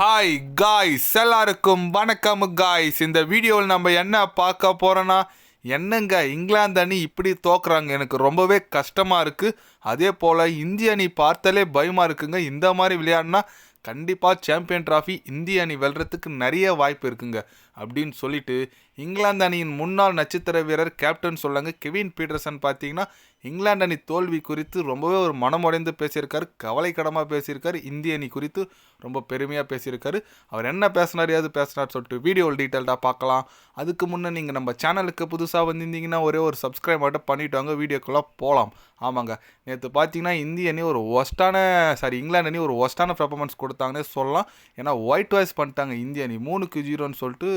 Hi guys எல்லாருக்கும் வணக்கம் guys இந்த வீடியோவில் நம்ம என்ன பார்க்க போகிறோன்னா என்னங்க இங்கிலாந்து அணி இப்படி தோக்குறாங்க? எனக்கு ரொம்பவே கஷ்டமாக இருக்குது அதே போல் இந்திய அணி பார்த்தாலே பயமாக இருக்குங்க. இந்த மாதிரி விளையாடினா கண்டிப்பாக சாம்பியன் டிராஃபி இந்திய அணி வெல்றதுக்கு நிறைய வாய்ப்பு இருக்குங்க. அப்படின்னு சொல்லிட்டு இங்கிலாந்து அணியின் முன்னாள் நட்சத்திர வீரர் கேப்டன் சொல்லாங்க கெவின் பீட்டர்சன் பார்த்தீங்கன்னா இங்கிலாந்து அணி தோல்வி குறித்து ரொம்பவே ஒரு மனமுடைந்து பேசியிருக்காரு கவலைக்கடமாக பேசியிருக்காரு இந்திய அணி குறித்து ரொம்ப பெருமையாக பேசியிருக்காரு. அவர் என்ன பேசினார் ஏது பேசினார் சொல்லிட்டு வீடியோவில் டீட்டெயில்டாக பார்க்கலாம். அதுக்கு முன்னே நீங்கள் நம்ம சேனலுக்கு புதுசாக வந்திருந்தீங்கன்னா ஒரே ஒரு சப்ஸ்கிரைப் மட்டும் பண்ணிட்டு வாங்க வீடியோக்குள்ளே போகலாம் ஆமாங்க. நேற்று பார்த்தீங்கன்னா இந்திய அணி ஒரு ஒஸ்டான சாரி இங்கிலாந்து அணி ஒரு ஒஸ்டான பெர்ஃபார்மன்ஸ் கொடுத்தாங்கன்னே சொல்லலாம். ஏன்னா ஒயிட் வாய்ஸ் பண்ணிட்டாங்க இந்திய அணி. மூணுக்கு ஜீரோன்னு சொல்லிட்டு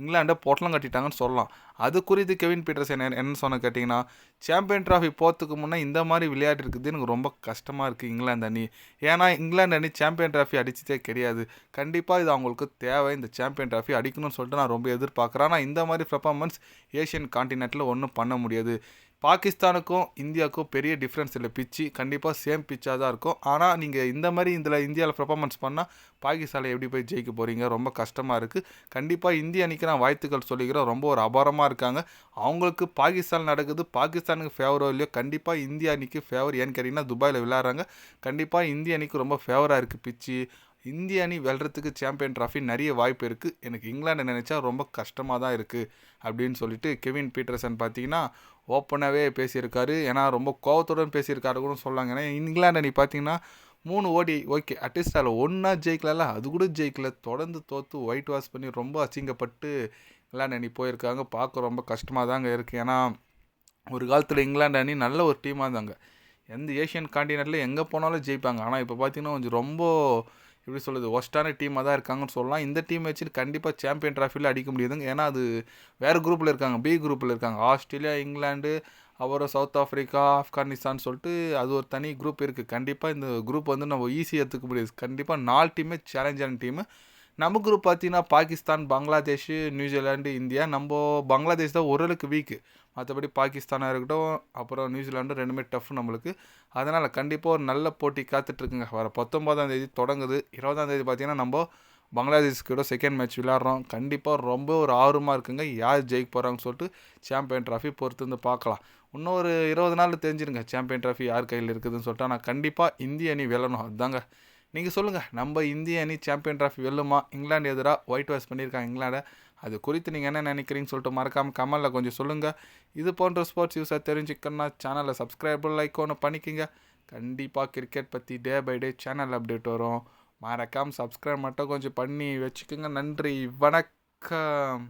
இங்கிலாண்டை பொட்டலம் கட்டிட்டாங்கன்னு சொல்லலாம். அது குறித்து கெவின் பீட்டர்ஸ் என்ன என்ன சொன்ன கேட்டிங்கன்னா சாம்பியன் ட்ராஃபி போகிறதுக்கு முன்னே இந்த மாதிரி விளையாட்டு இருக்குது. எனக்கு ரொம்ப கஷ்டமாக இருக்குது இங்கிலாந்து அணி. ஏன்னா இங்கிலாந்து அணி சாம்பியன் ட்ராஃபி அடிச்சதே கிடையாது. கண்டிப்பாக இது அவங்களுக்கு தேவை. இந்த சாம்பியன் ட்ராஃபி அடிக்கணும்னு சொல்லிட்டு நான் ரொம்ப எதிர்பார்க்குறேன். ஆனால் இந்த மாதிரி பெர்ஃபார்மன்ஸ் ஏஷியன் காண்டினென்ட்டில் ஒன்றும் பண்ண முடியாது. பாகிஸ்தானுக்கும் இந்தியாவுக்கும் பெரிய டிஃப்ரென்ஸ் இல்லை. பிச்சு கண்டிப்பாக சேம் பிச்சாக தான் இருக்கும். ஆனால் நீங்கள் இந்த மாதிரி இதில் இந்தியாவில் பெர்ஃபார்மன்ஸ் பண்ணால் பாகிஸ்தானில் எப்படி போய் ஜெயிக்க போகிறீங்க ரொம்ப கஷ்டமாக இருக்குது கண்டிப்பாக இந்திய அணிக்கு நான் வாழ்த்துக்கள் சொல்லிக்கிறேன் ரொம்ப ஒரு அபாரமாக இருக்காங்க. அவங்களுக்கு பாகிஸ்தான் நடக்குது. பாகிஸ்தானுக்கு ஃபேவரோ இல்லையோ? கண்டிப்பாக இந்திய அணிக்கு ஃபேவர் ஏன்னு கேட்டிங்கன்னா துபாயில் விளையாடுறாங்க. கண்டிப்பாக இந்திய அணிக்கு ரொம்ப ஃபேவராக இருக்குது பிச்சு. இந்திய அணி வெல்றதுக்கு சாம்பியன் ட்ராஃபி நிறைய வாய்ப்பு இருக்குது எனக்கு இங்கிலாண்டை நினச்சா ரொம்ப கஷ்டமாக தான் இருக்குது அப்படின்னு சொல்லிட்டு கெவின் பீட்டர்சன் பார்த்தீங்கன்னா ஓப்பனாகவே பேசியிருக்காரு. ஏன்னா ரொம்ப கோவத்துடன் பேசியிருக்காரு கூட சொல்லாங்க ஏன்னா இங்கிலாந்து அணி பார்த்தீங்கன்னா மூணு ஓடி ஓகே அட்லீஸ்ட் அதில் ஒன்றா ஜெயிக்கல அது கூட ஜெயிக்கல. தொடர்ந்து தோற்று ஒயிட் வாஷ் பண்ணி ரொம்ப அசிங்கப்பட்டு இங்கிலாந்து அணி போயிருக்காங்க. பார்க்க ரொம்ப கஷ்டமாக தாங்க இருக்குது ஏன்னா ஒரு காலத்தில் இங்கிலாந்து அணி நல்ல ஒரு டீமாக இருந்தாங்க. எந்த ஏஷியன் காண்டினென்ட்டில் எங்கே போனாலும் ஜெயிப்பாங்க. ஆனால் இப்போ பார்த்திங்கன்னா கொஞ்சம் ரொம்ப எப்படி சொல்லுது ஒஸ்டான டீமாக தான் இருக்காங்கன்னு சொல்லலாம். இந்த டீம் வச்சுட்டு கண்டிப்பாக சாம்பியன் ட்ராஃபியில் அடிக்க முடியாதுங்க. ஏன்னா அது வேறு குரூப்பில் இருக்காங்க. பி குரூப்பில் இருக்காங்க. ஆஸ்திரேலியா இங்கிலாந்து அப்புறம் சவுத் ஆஃப்ரிக்கா ஆப்கானிஸ்தான் சொல்லிட்டு அது ஒரு தனி குரூப் இருக்குது கண்டிப்பாக இந்த குரூப் வந்து நம்ம ஈஸியாக எடுத்துக்க முடியாது. கண்டிப்பாக நாலு டீமே சேலஞ்சான டீமு நம்ம குரூப் பார்த்தீங்கன்னா பாகிஸ்தான் பங்களாதேஷ் நியூசிலாண்டு இந்தியா. நம்ம பங்களாதேஷ் தான் ஓரளவுக்கு வீக்கு மற்றபடி பாகிஸ்தானாக இருக்கட்டும் அப்புறம் நியூசிலாண்டும் ரெண்டுமே டஃப் நம்மளுக்கு. அதனால் கண்டிப்பாக ஒரு நல்ல போட்டி காத்துட்ருக்குங்க வர பத்தொம்போதாம் தேதி தொடங்குது. இருபதாம் தேதி பார்த்தீங்கன்னா நம்ம பங்களாதேஷ் கூட செகண்ட் மேட்ச் விளாட்றோம் கண்டிப்பாக ரொம்ப ஒரு ஆர்வமாக இருக்குங்க. யார் ஜெயிக்க போகிறாங்கன்னு சொல்லிட்டு சாம்பியன் ட்ராஃபி பொறுத்து வந்து பார்க்கலாம் இன்னும் ஒரு இருபது நாள் தெரிஞ்சிருங்க. சாம்பியன் ட்ராஃபி யார் கையில் இருக்குதுன்னு சொல்லிட்டு. ஆனால் கண்டிப்பாக இந்திய அணி வெல்லணும் அதுதாங்க. நீங்கள் சொல்லுங்கள் நம்ம இந்திய அணி சாம்பியன் ட்ராஃபி வெல்லுமா? இங்கிலாந்து எதிராக ஒயிட் வாஷ் பண்ணியிருக்காங்க இங்கிலாண்டை அது குறித்து நீங்கள் என்ன நினைக்கிறீங்கன்னு சொல்லிட்டு மறக்காமல் கமலில் கொஞ்சம் சொல்லுங்கள் இது போன்ற ஸ்போர்ட்ஸ் யூஸாக தெரிஞ்சுக்கணும்னா சேனலை சப்ஸ்கிரைப் லைக் ஒன்று பண்ணிக்கோங்க. கண்டிப்பாக கிரிக்கெட் பற்றி day by day channel update வரும். மறக்காமல் சப்ஸ்கிரைப் மட்டும் கொஞ்சம் பண்ணி வச்சுக்கோங்க. நன்றி. வணக்கம்.